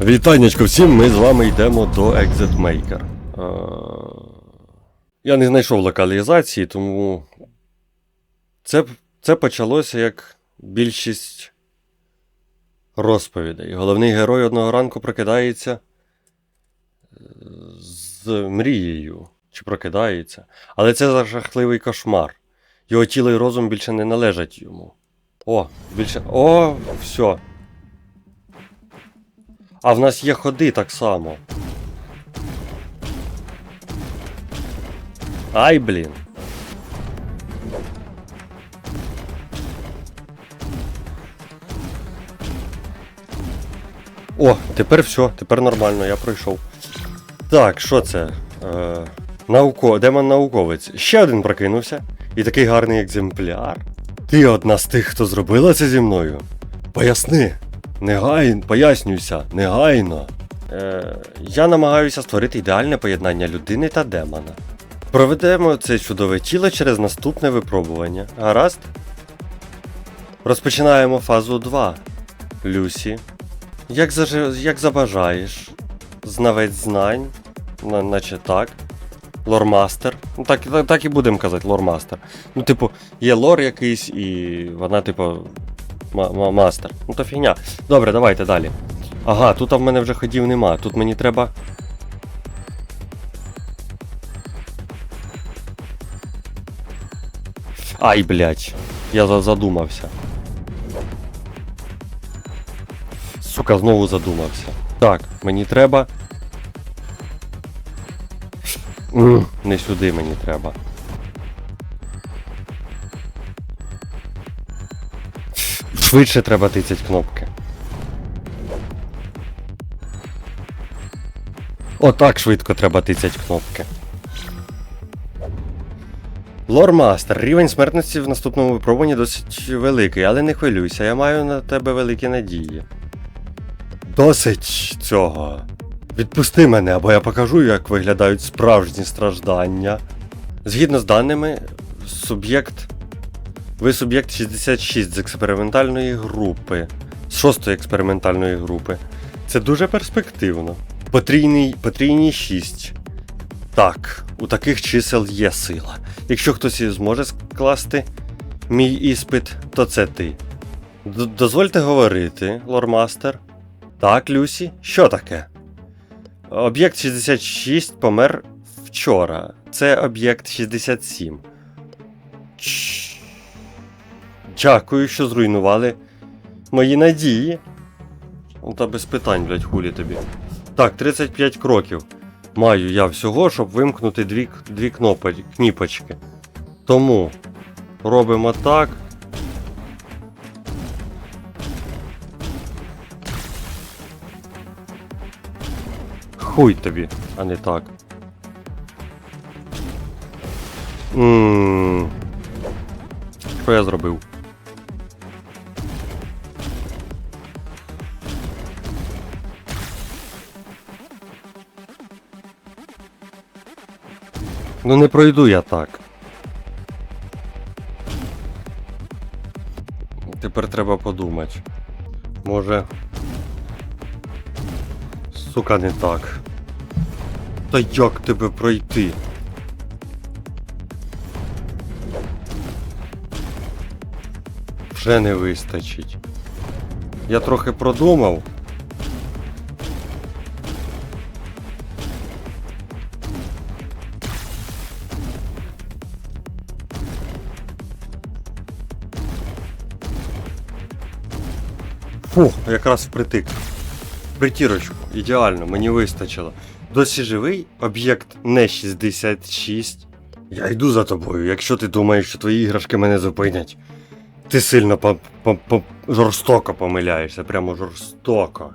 Вітаннячко всім, ми з вами йдемо до Exit Maker. Я не знайшов локалізації, тому це, це почалося як більшість розповідей. Головний герой одного ранку прокидається е, з мрією. Чи прокидається. Але це жахливий кошмар. Його тіло і розум більше не належать йому. О, більше. О, все. А в нас є ходи так само. Ай, блін. О, тепер все, тепер нормально, я пройшов. Так, що це? Е, науко... Демон науковець. Ще один прокинувся. І такий гарний екземпляр. Ти одна з тих, хто зробила це зі мною. Поясни. Негайно, пояснюйся, негайно. Е, я намагаюся створити ідеальне поєднання людини та демона. Проведемо це чудове тіло через наступне випробування. Гаразд? Розпочинаємо фазу 2. Люсі. Як, заж... як забажаєш. Знавець знань. На, наче так. Лормастер. Ну так, так, так і будемо казати, лормастер. Ну, типу, є лор якийсь, і вона, типу, мастер. Ну то фігня. Добре, давайте далі. Ага, тут в мене вже ходів нема. Тут мені треба. Ай, блядь. Я задумався. Сука, знову задумався. Так, мені треба. Не сюди мені треба. Швидше треба тицять кнопки. Отак швидко треба тицять кнопки. Лормастер, рівень смертності в наступному випробуванні досить великий, але не хвилюйся, я маю на тебе великі надії. Досить цього. Відпусти мене, або я покажу, як виглядають справжні страждання. Згідно з даними, суб'єкт. Ви суб'єкт 66 з експериментальної групи. З шостої експериментальної групи. Це дуже перспективно. Потрійний, потрійні 6. Так, у таких чисел є сила. Якщо хтось і зможе скласти мій іспит, то це ти. Дозвольте говорити, лормастер. Так, Люсі, що таке? Об'єкт 66 помер вчора. Це об'єкт 67. Чш. Дякую, що зруйнували мої надії. Ну та без питань, блядь, хулі тобі. Так, 35 кроків. Маю я всього, щоб вимкнути дві, дві кніпочки. Тому робимо так. Хуй тобі, а не так. Ммм. Що я зробив? Ну не пройду я так. Тепер треба подумати. Може. Сука, не так. Та як тебе пройти? Вже не вистачить. Я трохи продумав. Фу, якраз впритик. Притірочку, ідеально, мені вистачило. Досі живий, об'єкт не 66. Я йду за тобою, якщо ти думаєш, що твої іграшки мене зупинять. Ти сильно по, жорстоко помиляєшся, прямо жорстоко.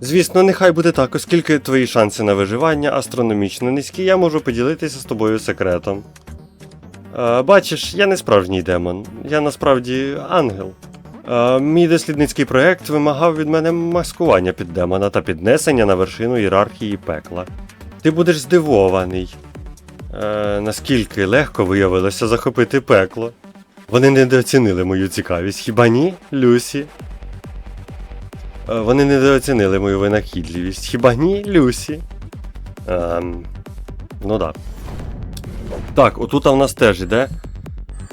Звісно, нехай буде так, оскільки твої шанси на виживання астрономічно низькі, я можу поділитися з тобою секретом. Е, бачиш, я не справжній демон, я насправді ангел. Е, мій дослідницький проект вимагав від мене маскування під демона та піднесення на вершину ієрархії пекла. Ти будеш здивований, е, наскільки легко виявилося захопити пекло. Вони недооцінили мою цікавість, хіба ні, Люсі? Е, Вони недооцінили мою винахідливість. Хіба ні, Люсі? Ем, ну да. Так, отут в нас теж іде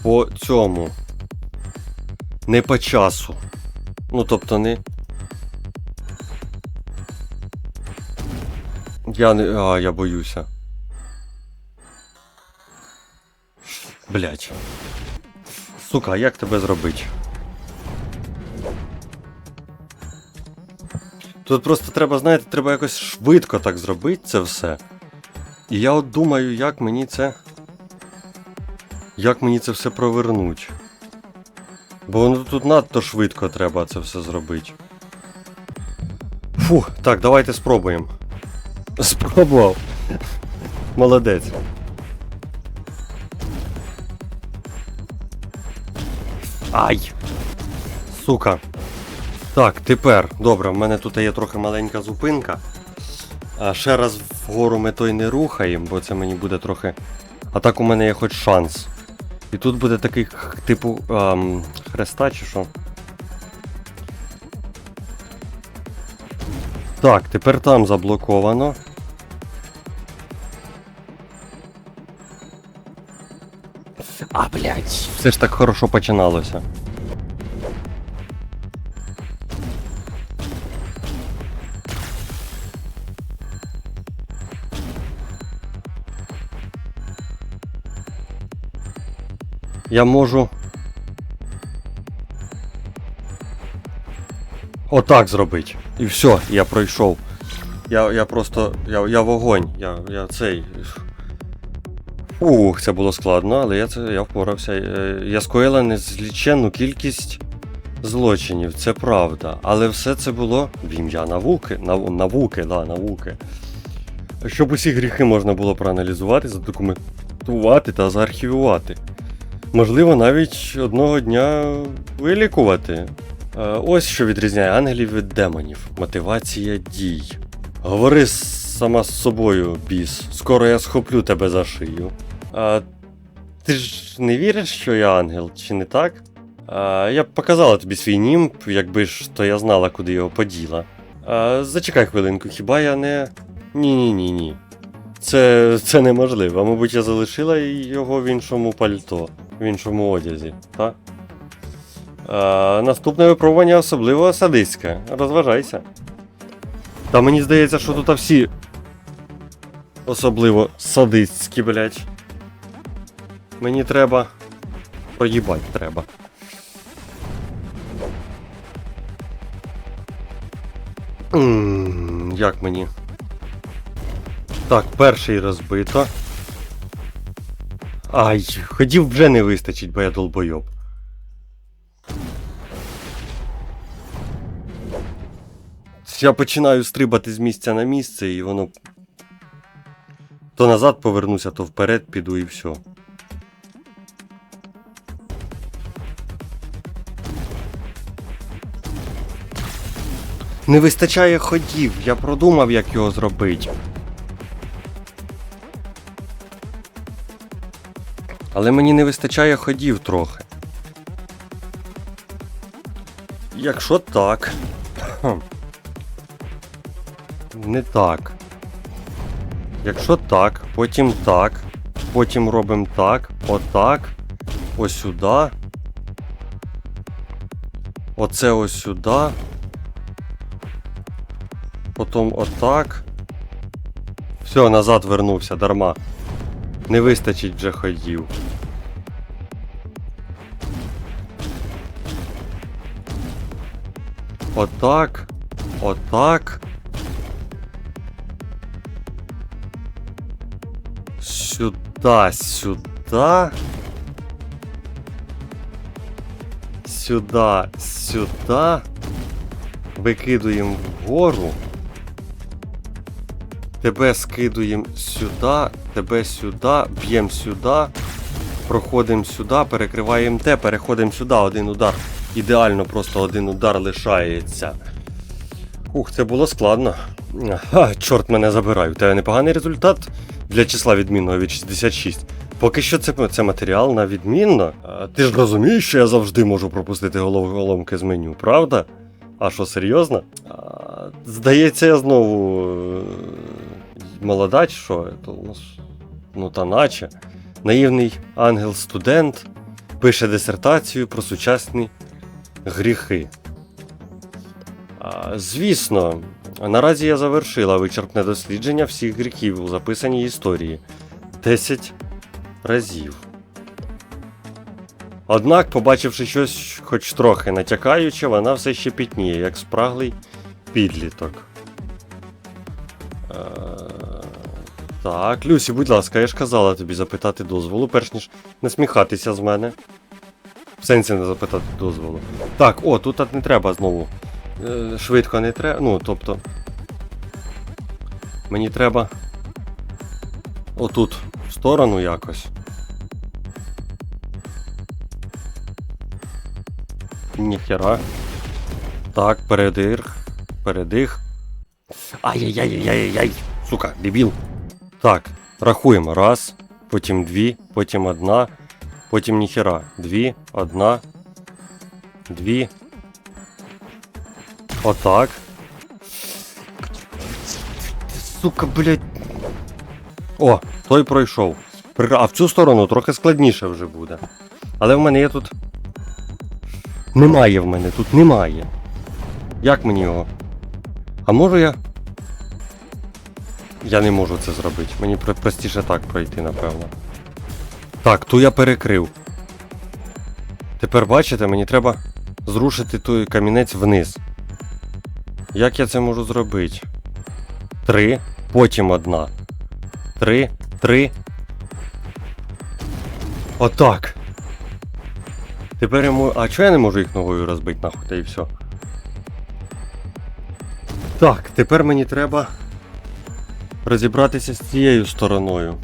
по цьому. Не по часу. Ну, тобто не. Я не. А, я боюся. Блять. Сука, як тебе зробити? Тут просто треба, знаєте, треба якось швидко так зробити це все. І я от думаю, як мені це. Як мені це все провернуть. Бо воно тут надто швидко треба це все зробити. Фух, так, давайте спробуємо. Спробував. Молодець. Ай! Сука. Так, тепер. Добре, в мене тут є трохи маленька зупинка. А ще раз вгору ми той не рухаємо, бо це мені буде трохи. А так у мене є хоч шанс. І тут буде такий типу ем, хреста чи що. Так, тепер там заблоковано. А, блядь. Все ж так хорошо починалося. Я можу. Отак зробити. І все, я пройшов. Я, я просто. Я, я вогонь. Я, я цей. Ух, це було складно, але я це я впорався. Е, Я скоїла незліченну кількість злочинів, це правда. Але все це було в ім'я науки. Нау, науки, да, науки. Щоб усі гріхи можна було проаналізувати, задокументувати та заархівувати. Можливо, навіть одного дня вилікувати. Е, Ось що відрізняє ангелів від демонів. Мотивація дій. Говори сама з собою, біс. Скоро я схоплю тебе за шию. А, ти ж не віриш, що я ангел, чи не так? А, я б показала тобі свій німб, якби ж то я знала, куди його поділа. А, зачекай хвилинку, хіба я не. Ні, ні, ні, ні. Це, це неможливо. Мабуть, я залишила його в іншому пальто, в іншому одязі, так? А, наступне випробування особливо садистське. Розважайся. Та мені здається, що тут всі. Особливо садистські, блядь. Мені треба. Проїбать треба. Як мені? Так, перший розбито. Ай, ходів вже не вистачить, бо я долбойоб. Я починаю стрибати з місця на місце, і воно. То назад повернуся, то вперед піду і все. Не вистачає ходів, я продумав, як його зробити. Але мені не вистачає ходів трохи. Якщо так. Не так. Якщо так, потім так, потім робимо так, отак, ось. Оце ось. Потім отак. Все, назад вернувся, дарма. Не вистачить вже ходів. Отак. Отак. Сюда, сюда. Сюда, сюда. Викидуємо вгору. Тебе скидуємо сюди, тебе сюди, б'ємо сюди, проходимо сюди, перекриваємо те, переходимо сюди, один удар. Ідеально, просто один удар лишається. Ух, це було складно. Ха, чорт мене забирай. У тебе непоганий результат для числа відмінного від 66. Поки що це, це матеріал на відмінно. А, ти ж розумієш, що я завжди можу пропустити головоломки з меню, правда? А що, серйозно? А, здається, я знову е, молода, що? То у нас, ну та наче. Наївний ангел-студент пише дисертацію про сучасні гріхи. Звісно, наразі я завершила вичерпне дослідження всіх гріхів у записаній історії 10 разів. Однак, побачивши щось хоч трохи натякаюче, вона все ще пітніє, як спраглий підліток. Е, Так, Люсі, будь ласка, я ж казала тобі запитати дозволу, перш ніж насміхатися з мене. В сенсі не запитати дозволу. Так, о, тут не треба знову. Е, Швидко не треба. Ну, тобто. Мені треба. Отут, в сторону якось. Ніхера. Так, передих. Передих. Ай-яй-яй-яй-яй-яй. Сука, дебіл. Так, рахуємо. Раз, потім дві, потім одна, потім ніхера. Дві, одна. Дві. Отак. Сука, блядь. О, той пройшов. А в цю сторону трохи складніше вже буде. Але в мене є тут. Немає в мене, тут немає. Як мені його? А можу я. Я не можу це зробити. Мені простіше так пройти, напевно. Так, ту я перекрив. Тепер бачите, мені треба зрушити той камінець вниз. Як я це можу зробити? Три, потім одна. Три, три. Отак. Тепер я можу. А чого я не можу їх ногою розбити, нахуй, та і все. Так, тепер мені треба розібратися з цією стороною.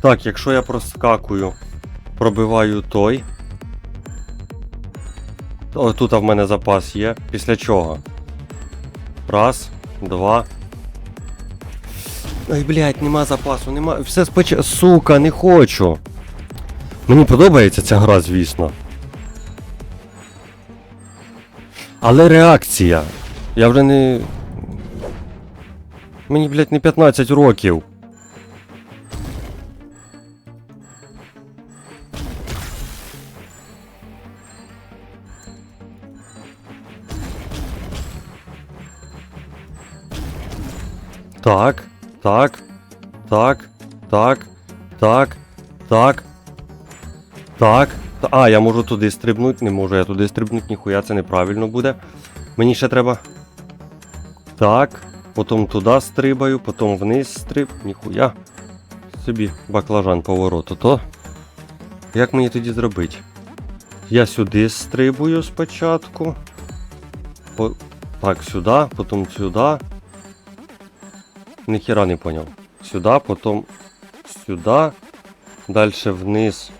Так, якщо я проскакую, пробиваю той. О, тут в мене запас є. Після чого? Раз, два. Ай, блядь, нема запасу, нема. Все спочатку. Сука, не хочу. Мені подобається ця гра, звісно. Але реакція. Я вже не. Мені, блядь, не 15 років. Так, так, так, так, так, так. Так. Та- А, я можу туди стрибнути, не можу я туди стрибнути, ніхуя це неправильно буде. Мені ще треба. Так. Потім туди стрибаю, потім вниз стриб. Ніхуя. Собі баклажан повороту, то. Як мені тоді зробити? Я сюди стрибую спочатку. По... Так, сюди, потім сюди. Ніхіра не поняв. Сюди, потім сюди. Далі вниз.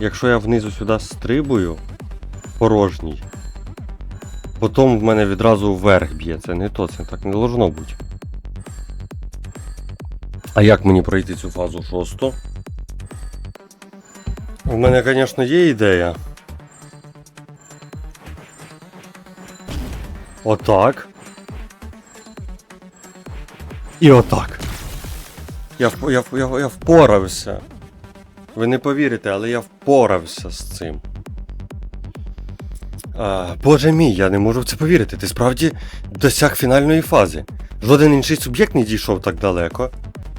Якщо я внизу сюди стрибую, порожній, потім в мене відразу вверх б'є. Це не то, це так не должно бути. А як мені пройти цю фазу шосту? У мене, звісно, є ідея. Отак. І отак. Я, я, я, я впорався. Ви не повірите, але я впорався з цим. А, Боже мій, я не можу в це повірити. Ти справді досяг фінальної фази. Жоден інший суб'єкт не дійшов так далеко.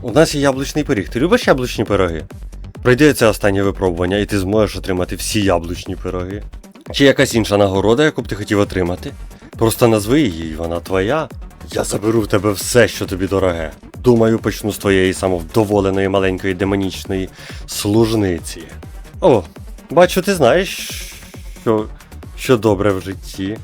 У нас є яблучний пиріг. Ти любиш яблучні пироги? Пройди це останнє випробування, і ти зможеш отримати всі яблучні пироги. Чи якась інша нагорода, яку б ти хотів отримати? Просто назви її, і вона твоя. Я заберу в тебе все, що тобі дороге. Думаю, почну з твоєї самовдоволеної маленької демонічної служниці. О, бачу, ти знаєш, що, що добре в житті.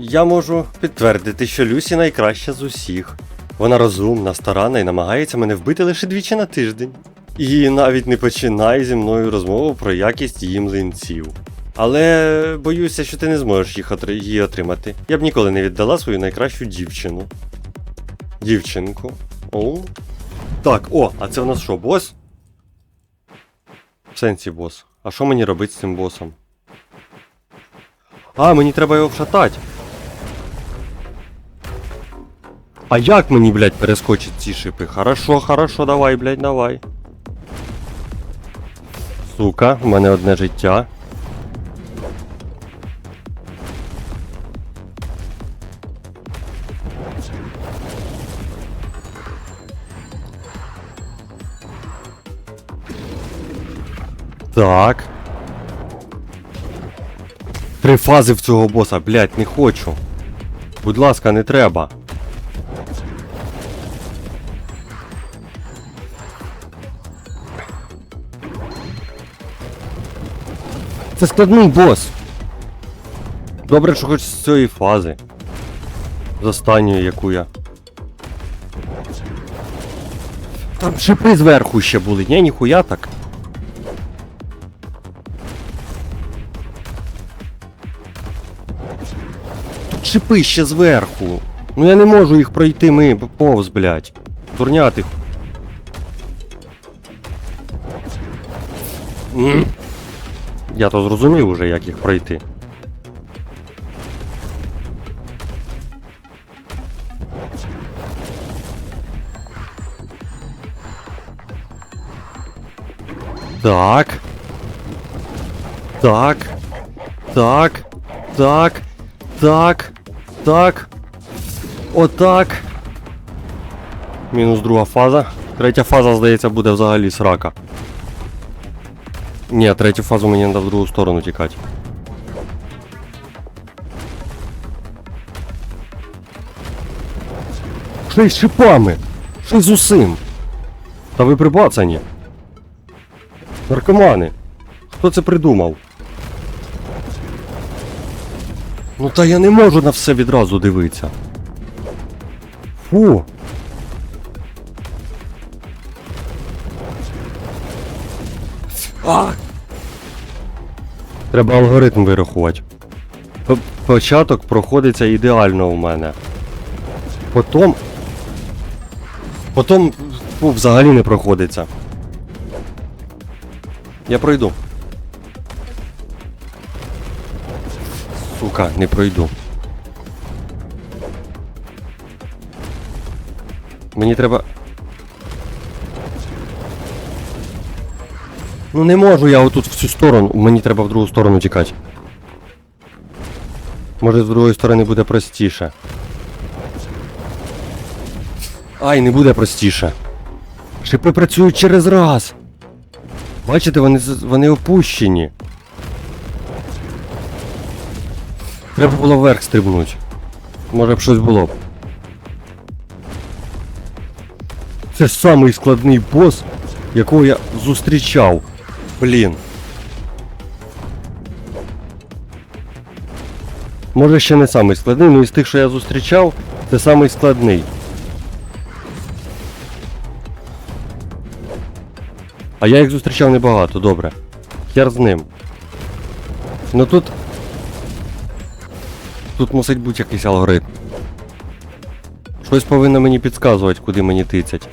Я можу підтвердити, що Люсі найкраща з усіх. Вона розумна, старанна і намагається мене вбити лише двічі на тиждень. І навіть не починай зі мною розмову про якість її млинців. Але боюся, що ти не зможеш їх отри- її отримати. Я б ніколи не віддала свою найкращу дівчину. Дівчинку. О. Так, о, а це в нас що, бос? В сенсі бос. А що мені робити з цим босом? А, мені треба його вшатати. А як мені, блядь, перескочить ці шипи? Хорошо, хорошо, давай, блядь, давай. Сука, в мене одне життя. Так. Три фази в цього боса, блядь, не хочу. Будь ласка, не треба. Це складний бос. Добре, що хоч з цієї фази. З останньої, яку я. Там шипи зверху ще були, ні, ніхуя так. Шипи ще зверху. Ну я не можу їх пройти ми повз, блядь. Дурня ти. М. Я то зрозумів уже, як їх пройти. Так. Так. Так. Так. Так. Так. Отак. Мінус друга фаза. Третя фаза, здається, буде взагалі срака. Ні, третю фазу мені треба в другу сторону тікати. Що із шипами? Що із усім? Та ви прибацані. Наркомани. Хто це придумав? Ну та я не можу на все відразу дивитися. Фу. А! Треба алгоритм вирахувати. Початок проходиться ідеально у мене. Потім. Потім фу, взагалі не проходиться. Я пройду. Сука, не пройду. Мені треба. Ну не можу я отут в цю сторону. Мені треба в другу сторону тікати. Може з другої сторони буде простіше. Ай, не буде простіше. Шипи працюють через раз. Бачите, вони, вони опущені. Треба було вверх стрибнути. Може б щось було б. Це самий складний бос, якого я зустрічав. Блін. Може ще не самий складний, але із тих, що я зустрічав, це самий складний. А я їх зустрічав небагато, добре. Хер з ним. Ну тут. Тут мусить бути якийсь алгоритм. Щось повинно мені підказувати, куди мені тицять.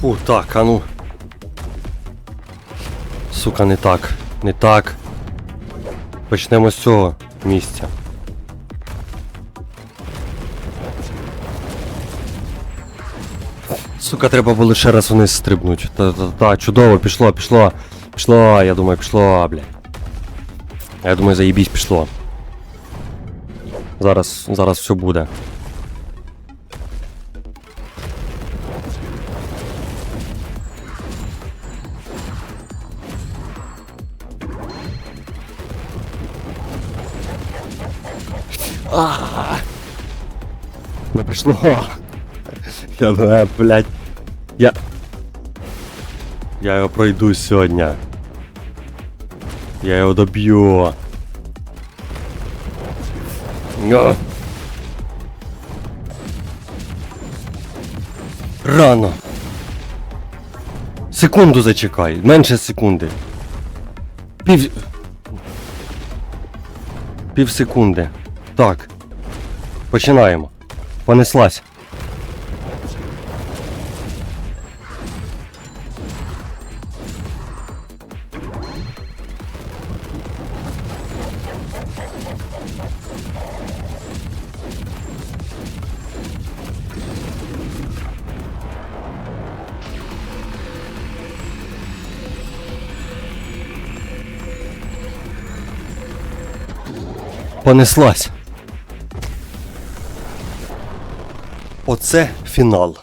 Фу, так, а ну. Сука, не так. Не так. Почнемо з цього місця. Сука, треба було ще раз вниз стрибнути. Та-та-та, чудово, пішло, пішло. Пішло, я думаю, пішло, бля. Я думаю, заїбісь пішло. Зараз, зараз все буде. Не прийшло. Я думаю, блядь. Я. Я його пройду сьогодні. Я його доб'ю. Рано. Секунду зачекай, менше секунди. Пів. Пів секунди. Так. Починаємо. Понеслась. Понеслась. Оце фінал.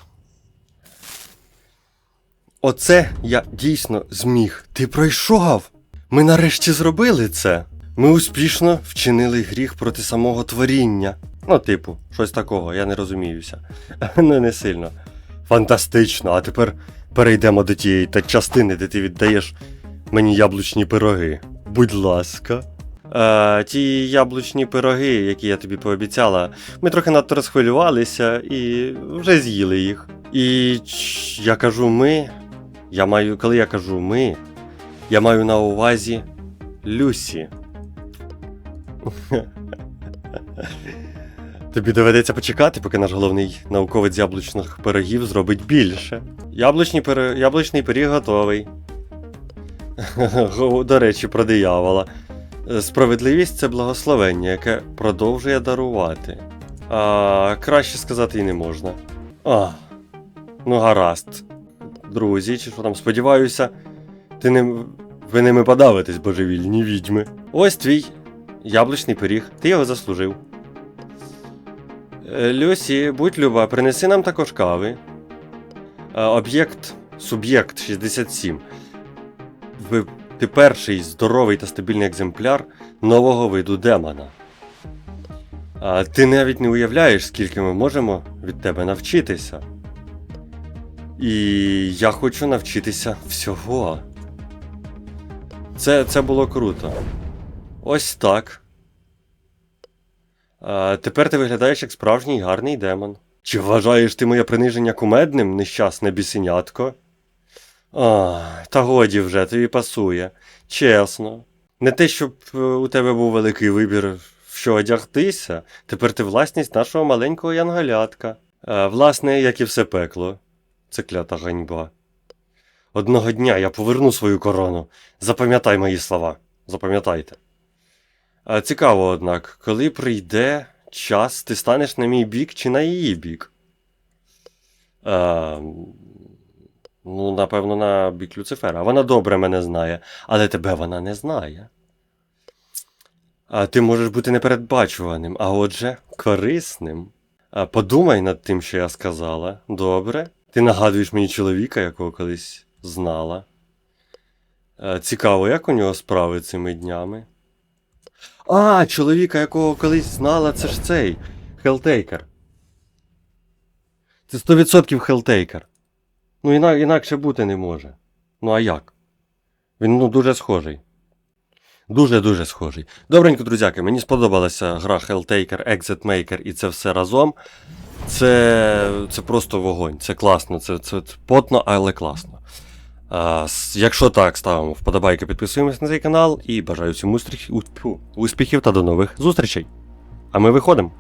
Оце я дійсно зміг. Ти пройшов. Ми нарешті зробили це. Ми успішно вчинили гріх проти самого творіння. Ну, типу, щось такого, я не розуміюся. Ну, не сильно. Фантастично. А тепер перейдемо до тієї та частини, де ти віддаєш мені яблучні пироги. Будь ласка. Е, ті яблучні пироги, які я тобі пообіцяла, ми трохи надто розхвилювалися і вже з'їли їх. І я кажу ми. Я маю, коли я кажу ми, я маю на увазі Люсі. Тобі доведеться почекати, поки наш головний науковець яблучних пирогів зробить більше. Яблучні пиро... Яблучний пиріг готовий. До речі, про диявола. Справедливість це благословення, яке продовжує дарувати. А краще сказати і не можна. А, ну гаразд. Друзі, чи що там, сподіваюся, ти не... ви ними подавитесь, божевільні відьми. Ось твій яблучний пиріг, ти його заслужив. Е, Люсі, будь люба, принеси нам також кави. Е, Об'єкт, суб'єкт 67. Ви, ти перший здоровий та стабільний екземпляр нового виду демона. А ти навіть не уявляєш, скільки ми можемо від тебе навчитися. І я хочу навчитися всього. Це, це було круто. Ось так. А, тепер ти виглядаєш як справжній гарний демон. Чи вважаєш ти моє приниження кумедним, нещасне бісенятко? А, та годі вже, тобі пасує. Чесно. Не те, щоб е, у тебе був великий вибір, в що одягтися, тепер ти власність нашого маленького янголятка. А, власне, як і все пекло. Це клята ганьба. Одного дня я поверну свою корону. Запам'ятай мої слова. Запам'ятайте. А, цікаво, однак, коли прийде час, ти станеш на мій бік чи на її бік? А, ну, напевно, на бік Люцифера. Вона добре мене знає, але тебе вона не знає. А ти можеш бути непередбачуваним, а отже, корисним. А, подумай над тим, що я сказала. Добре? Ти нагадуєш мені чоловіка, якого колись знала. А, цікаво, як у нього справи цими днями? А, чоловіка, якого колись знала, це ж цей Хелтейкер. Це 100% Хелтейкер. Ну, іна, інакше бути не може. Ну а як? Він ну, дуже схожий. Дуже-дуже схожий. Добренько, друзяки, мені сподобалася гра Helltaker, Exit Maker і це все разом. Це, це просто вогонь. Це класно, це, це, потно, але класно. А, якщо так, ставимо вподобайки, підписуємось на цей канал і бажаю всім успіхів та до нових зустрічей. А ми виходимо.